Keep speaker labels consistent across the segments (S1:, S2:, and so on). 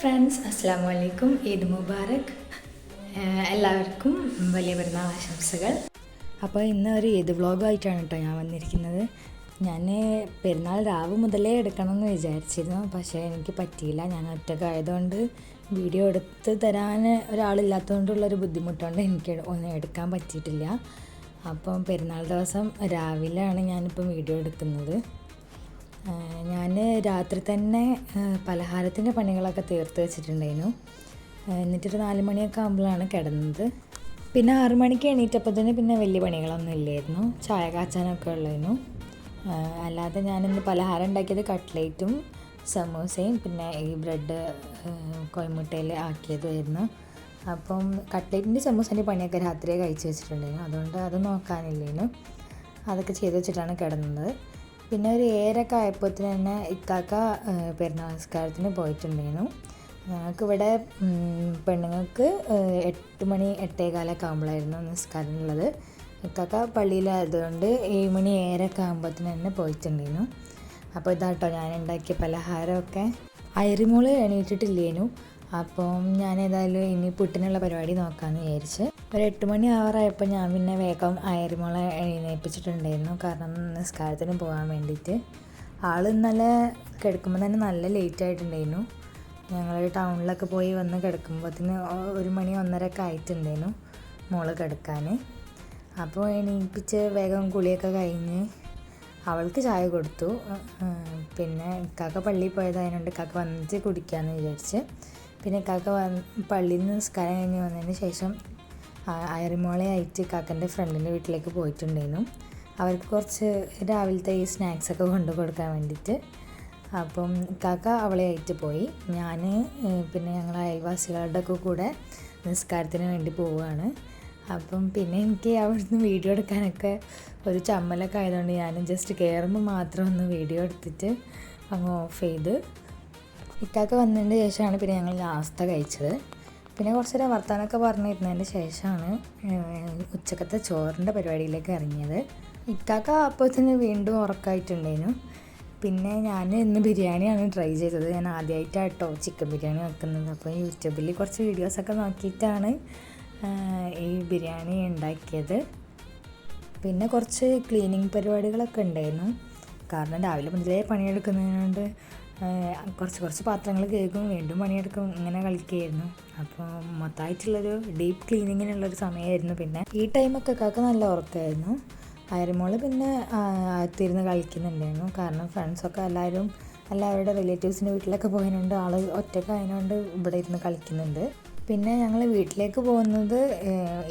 S1: Friends അസ്സാം വലൈക്കും ഈദ് മുബാറക്. എല്ലാവർക്കും വലിയ പെരുന്നാൾ ആശംസകൾ അപ്പോൾ ഇന്ന് ഒരു ഈദ് വ്ളോഗായിട്ടാണ് കേട്ടോ ഞാൻ വന്നിരിക്കുന്നത്. ഞാൻ പെരുന്നാൾ രാവ് മുതലേ എടുക്കണമെന്ന് വിചാരിച്ചിരുന്നു. പക്ഷേ എനിക്ക് പറ്റിയില്ല. ഞാൻ ഒറ്റക്കായതുകൊണ്ട് വീഡിയോ എടുത്ത് തരാൻ ഒരാളില്ലാത്തതുകൊണ്ടുള്ളൊരു ബുദ്ധിമുട്ടുകൊണ്ട് എനിക്ക് ഒന്നും എടുക്കാൻ പറ്റിയിട്ടില്ല. അപ്പം പെരുന്നാൾ ദിവസം രാവിലെയാണ് ഞാനിപ്പം വീഡിയോ എടുക്കുന്നത്. ഞാൻ രാത്രി തന്നെ പലഹാരത്തിന്റെ പണികളൊക്കെ തീർത്ത് വെച്ചിട്ടുണ്ടായിരുന്നു. എന്നിട്ടൊരു നാല് മണിയൊക്കെ ആകുമ്പോഴാണ് കിടന്നത്. പിന്നെ ആറു മണിക്ക് എണീറ്റപ്പോൾ തന്നെ പിന്നെ വലിയ പണികളൊന്നും ഇല്ലായിരുന്നു. ചായ കാച്ചാനൊക്കെ ഉള്ളതിനു ആ, അല്ലാതെ ഞാനിന്ന് പലഹാരം ഉണ്ടാക്കിയത് കട്ട്ലേറ്റും സമോസയും പിന്നെ ഈ ബ്രെഡ് കോയമുട്ടയിൽ ആക്കിയതുമായിരുന്നു അപ്പം കട്ട്ലേറ്റിന്റെ സമൂസേന്റെ പണിയൊക്കെ രാത്രിയെ കഴിച്ച് വെച്ചിട്ടുണ്ടായിരുന്നു. അതുകൊണ്ട് അത് നോക്കാനില്ലേനു അതൊക്കെ ചെയ്ത് വെച്ചിട്ടാണ് കിടന്നത്. പിന്നെ ഒരു ഏഴരക്കെ ആയപ്പോഴത്തിന് തന്നെ ഇക്കാക്ക പെരുന്നാൾ നമസ്കാരത്തിന് പോയിട്ടുണ്ടായിരുന്നു. ഞങ്ങൾക്കിവിടെ പെണ്ണുങ്ങൾക്ക് എട്ട് മണി എട്ടേകാലൊക്കെ ആകുമ്പോഴായിരുന്നു നിസ്കാരമുള്ളത് ഇക്കാക്ക പള്ളിയിലായതുകൊണ്ട് ഏഴ് മണി ഏഴരക്കെ ആകുമ്പോഴത്തിന് തന്നെ പോയിട്ടുണ്ടായിരുന്നു. അപ്പോൾ ഇതാട്ടോ ഞാൻ ഉണ്ടാക്കിയ പലഹാരമൊക്കെ. അയറിമോൾ എണീറ്റിട്ടില്ലേനു. അപ്പം ഞാൻ ഏതായാലും ഇനി പുട്ടിനുള്ള പരിപാടി നോക്കാമെന്ന് വിചാരിച്ച്. ഒരു എട്ട് മണി ആവാറായപ്പോൾ ഞാൻ പിന്നെ വേഗം അയറിമോളെ എഴുന്നേൽപ്പിച്ചിട്ടുണ്ടായിരുന്നു കാരണം നിസ്കാരത്തിന് പോകാൻ വേണ്ടിയിട്ട്. ആൾ ഇന്നലെ കിടക്കുമ്പോൾ തന്നെ നല്ല ലേറ്റ് ആയിട്ടുണ്ടായിരുന്നു. ഞങ്ങൾ ടൗണിലൊക്കെ പോയി വന്ന് കിടക്കുമ്പോഴത്തേന് ഒരു മണി ഒന്നരയൊക്കെ ആയിട്ടുണ്ടായിരുന്നു മോൾ കിടക്കാൻ അപ്പോൾ എണീപ്പിച്ച് വേഗം കുളിയൊക്കെ കഴിഞ്ഞ് അവൾക്ക് ചായ കൊടുത്തു. പിന്നെ കാക്ക പള്ളിയിൽ പോയതായതുകൊണ്ട് കാക്ക വന്നിട്ട് കുടിക്കാമെന്ന് വിചാരിച്ച്. പിന്നെ കാക്ക വന്ന് പള്ളിയിൽ നിന്ന് നിസ്കാരം കഴിഞ്ഞ് വന്നതിന് ശേഷം അയറിമോളെ ആയിട്ട് കാക്കന്റെ ഫ്രണ്ടിന്റെ വീട്ടിലേക്ക് പോയിട്ടുണ്ടായിരുന്നു. അവർക്ക് കുറച്ച് രാവിലത്തെ ഈ സ്നാക്സൊക്കെ കൊണ്ടു കൊടുക്കാൻ വേണ്ടിയിട്ട്. അപ്പം കാക്ക അവളെ ആയിട്ട് പോയി. ഞാൻ പിന്നെ ഞങ്ങൾ അയൽവാസികളുടെ ഒക്കെ കൂടെ നിസ്കാരത്തിന് വേണ്ടി പോവുകയാണ്. അപ്പം പിന്നെ എനിക്ക് അവിടുന്ന് വീഡിയോ എടുക്കാനൊക്കെ ഒരു ചമ്മലൊക്കെ ആയതുകൊണ്ട് ഞാൻ ജസ്റ്റ് കയറുമ്പോൾ മാത്രം ഒന്ന് വീഡിയോ എടുത്തിട്ട് അങ്ങ് ഓഫ് ചെയ്ത് ഇക്കാക്ക വന്നതിന് ശേഷമാണ് പിന്നെ ഞങ്ങൾ ലാസ്റ്റ് കഴിച്ചത്. പിന്നെ കുറച്ച് നേരം വർത്താനമൊക്കെ പറഞ്ഞിരുന്നതിന് ശേഷമാണ് ഉച്ചക്കത്തെ ചോറിന്റെ പരിപാടിയിലേക്ക് ഇറങ്ങിയത്. ഇക്കാക്ക അപ്പോൾ തന്നെ വീണ്ടും ഉറക്കമായിട്ടുണ്ടായിരുന്നു പിന്നെ ഞാൻ ഇന്ന് ബിരിയാണിയാണ് ട്രൈ ചെയ്തത്. ഞാൻ ആദ്യമായിട്ടാട്ടോ ചിക്കൻ ബിരിയാണി വെക്കുന്നത്. അപ്പോൾ യൂട്യൂബിൽ കുറച്ച് വീഡിയോസൊക്കെ നോക്കിയിട്ടാണ് ഈ ബിരിയാണി ഉണ്ടാക്കിയത്. പിന്നെ കുറച്ച് ക്ലീനിങ് പരിപാടികളൊക്കെ ഉണ്ടായിരുന്നു. കാരണം രാവിലെ മുതലേ പണിയെടുക്കുന്നതിനോണ്ട് കുറച്ച് കുറച്ച് പാത്രങ്ങൾ കേൾക്കും വീണ്ടും പണിയെടുക്കും ഇങ്ങനെ കളിക്കുകയായിരുന്നു അപ്പോൾ മൊത്തമായിട്ടുള്ളൊരു ഡീപ്പ് ക്ലീനിങ്ങിനുള്ളൊരു സമയമായിരുന്നു പിന്നെ ഈ ടൈമൊക്കെ കാക്ക നല്ല ഉറക്കമായിരുന്നു അയരമോൾ പിന്നെ അകത്തിരുന്ന് കളിക്കുന്നുണ്ടായിരുന്നു. കാരണം ഫ്രണ്ട്സൊക്കെ എല്ലാവരും എല്ലാവരുടെ റിലേറ്റീവ്സിന്റെ വീട്ടിലൊക്കെ പോയതിനുണ്ട് ആൾ ഒറ്റക്കായതുകൊണ്ട് ഇവിടെ ഇരുന്ന് കളിക്കുന്നുണ്ട്. പിന്നെ ഞങ്ങൾ വീട്ടിലേക്ക് പോകുന്നത്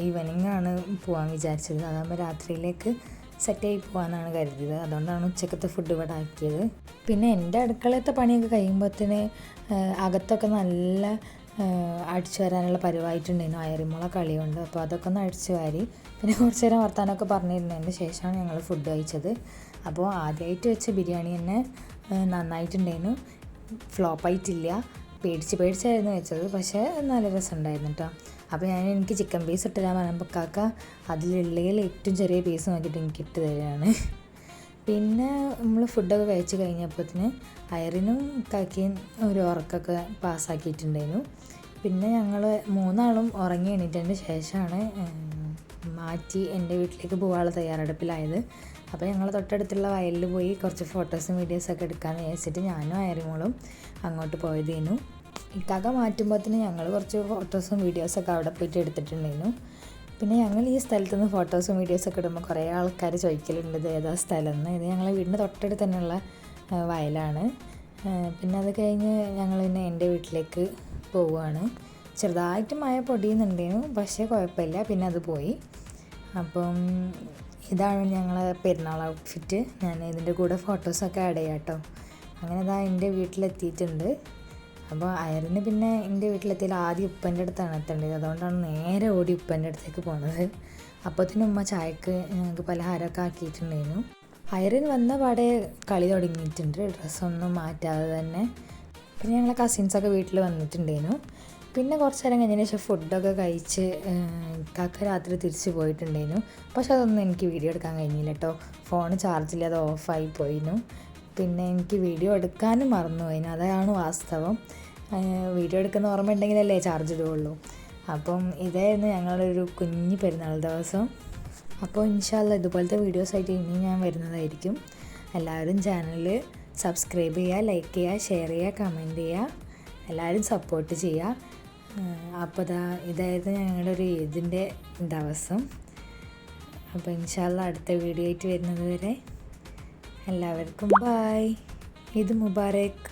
S1: ഈവനിങ് ആണ് പോകാൻ വിചാരിച്ചത്. അതാകുമ്പോൾ രാത്രിയിലേക്ക് സെറ്റായി പോകാമെന്നാണ് കരുതിയത്. അതുകൊണ്ടാണ് ഉച്ചക്കത്തെ ഫുഡ് ഇവിടെ ആക്കിയത്. പിന്നെ എന്റെ അടുക്കളത്തെ പണിയൊക്കെ കഴിയുമ്പോഴത്തേന് അകത്തൊക്കെ നല്ല അടിച്ചു വരാനുള്ള പരിവായിട്ടുണ്ടായിരുന്നു. അയറിമുള കളിയുണ്ട്. അപ്പോൾ അതൊക്കെ ഒന്ന് അടിച്ചു വാരി പിന്നെ കുറച്ച് നേരം വർത്താനമൊക്കെ പറഞ്ഞിരുന്നതിന് ശേഷമാണ് ഞങ്ങൾ ഫുഡ് കഴിച്ചത്. അപ്പോൾ ആദ്യമായിട്ട് വെച്ച ബിരിയാണി തന്നെ നന്നായിട്ടുണ്ടായിരുന്നു. ഫ്ലോപ്പായിട്ടില്ല. പേടിച്ച് പേടിച്ചായിരുന്നു വെച്ചത്. പക്ഷേ നല്ല രസമുണ്ടായിരുന്നു കേട്ടോ. അപ്പോൾ ഞാൻ എനിക്ക് ചിക്കൻ പീസ് ഇട്ട് തരാൻ പറയുമ്പോൾ കാക്ക അതിലുള്ളതിൽ ഏറ്റവും ചെറിയ പീസ് നോക്കിയിട്ട് എനിക്ക് ഇട്ട് തരികയാണ് പിന്നെ നമ്മൾ ഫുഡൊക്കെ കഴിച്ച് കഴിഞ്ഞപ്പോഴത്തേന് അയറിനും കാക്കയും ഒരു ഉറക്കൊക്കെ പാസ്സാക്കിയിട്ടുണ്ടായിരുന്നു പിന്നെ ഞങ്ങൾ മൂന്നാളും ഉറങ്ങി എണീറ്റതിന് ശേഷമാണ് മാറ്റി എന്റെ വീട്ടിലേക്ക് പോകാനുള്ള തയ്യാറെടുപ്പിലായത്. അപ്പോൾ ഞങ്ങൾ തൊട്ടടുത്തുള്ള വയലിൽ പോയി കുറച്ച് ഫോട്ടോസും വീഡിയോസൊക്കെ എടുക്കാമെന്ന് വിചാരിച്ചിട്ട് ഞാനും അയറിമോളും അങ്ങോട്ട് പോയതേനു. ഇക്കാക്ക മാറ്റുമ്പോഴത്തേന് ഞങ്ങൾ കുറച്ച് ഫോട്ടോസും വീഡിയോസൊക്കെ അവിടെ പോയിട്ട് എടുത്തിട്ടുണ്ടായിരുന്നു. പിന്നെ ഞങ്ങൾ ഈ സ്ഥലത്ത് നിന്ന് ഫോട്ടോസും വീഡിയോസൊക്കെ ഇടുമ്പോൾ കുറേ ആൾക്കാർ ചോദിക്കലുണ്ട് ഇത് ഏതാ സ്ഥലം എന്ന് ഇത് ഞങ്ങളെ വീടിന്റെ തൊട്ടടുത്ത് തന്നെയുള്ള വയലാണ്. പിന്നെ അത് കഴിഞ്ഞ് ഞങ്ങൾ പിന്നെ എന്റെ വീട്ടിലേക്ക് പോവുകയാണ്. ചെറുതായിട്ട് മഴ പൊടിയുന്നുണ്ടായിരുന്നു പക്ഷേ കുഴപ്പമില്ല പിന്നെ അത് പോയി. അപ്പം ഇതാണ് ഞങ്ങളെ പെരുന്നാൾ ഔട്ട്ഫിറ്റ്. ഞാൻ ഇതിന്റെ കൂടെ ഫോട്ടോസൊക്കെ ആഡ് ചെയ്യാം കേട്ടോ. അങ്ങനെ ഇതാ എന്റെ വീട്ടിലെത്തിയിട്ടുണ്ട്. അപ്പോൾ അയറിന് പിന്നെ എന്റെ വീട്ടിലെത്തിയാൽ ആദ്യം ഉപ്പന്റെ അടുത്താണ് എത്തേണ്ടത് അതുകൊണ്ടാണ് നേരെ ഓടി ഉപ്പന്റെ അടുത്തേക്ക് പോണത് അപ്പത്തിന് ഉമ്മ ചായക്ക് ഞങ്ങൾക്ക് പലഹാരമൊക്കെ ആക്കിയിട്ടുണ്ടായിരുന്നു. അയറിൻ വന്ന പാടെ കളി തുടങ്ങിയിട്ടുണ്ട്. ഡ്രസ്സൊന്നും മാറ്റാതെ തന്നെ. പിന്നെ ഞങ്ങളെ കസിൻസൊക്കെ വീട്ടിൽ വന്നിട്ടുണ്ടായിരുന്നു. പിന്നെ കുറച്ച് നേരം കഴിഞ്ഞതിന് ശേഷം ഫുഡൊക്കെ കഴിച്ച് കാക്ക രാത്രി തിരിച്ചു പോയിട്ടുണ്ടായിരുന്നു. പക്ഷെ അതൊന്നും എനിക്ക് വീഡിയോ എടുക്കാൻ കഴിഞ്ഞില്ല കേട്ടോ. ഫോൺ ചാർജില്ലാതെ ഓഫായി പോയിരുന്നു പിന്നെ എനിക്ക് വീഡിയോ എടുക്കാനും മറന്നു പോയിന് അതാണ് വാസ്തവം. വീഡിയോ എടുക്കുന്ന ഓർമ്മ ഉണ്ടെങ്കിലല്ലേ ചാർജ് ഇടുകയുള്ളൂ. അപ്പം ഇതായിരുന്നു ഞങ്ങളുടെ ഒരു കുഞ്ഞ് പെരുന്നാൾ ദിവസം. അപ്പോൾ ഇൻഷാല്ല ഇതുപോലത്തെ വീഡിയോസ് ആയിട്ട് ഇനി ഞാൻ വരുന്നതായിരിക്കും. എല്ലാവരും ചാനൽ സബ്സ്ക്രൈബ് ചെയ്യുക ലൈക്ക് ചെയ്യുക ഷെയർ ചെയ്യുക കമന്റ് ചെയ്യുക. എല്ലാവരും സപ്പോർട്ട് ചെയ്യുക. അപ്പോൾ ഇതാ ഇതായിരുന്നു ഞങ്ങളുടെ ഒരു ഇതിന്റെ ദിവസം. അപ്പോൾ ഇൻഷാല്ല അടുത്ത വീഡിയോ ആയിട്ട് വരുന്നത് വരെ എല്ലാവർക്കും ബായ് ഇത് മുബാരക്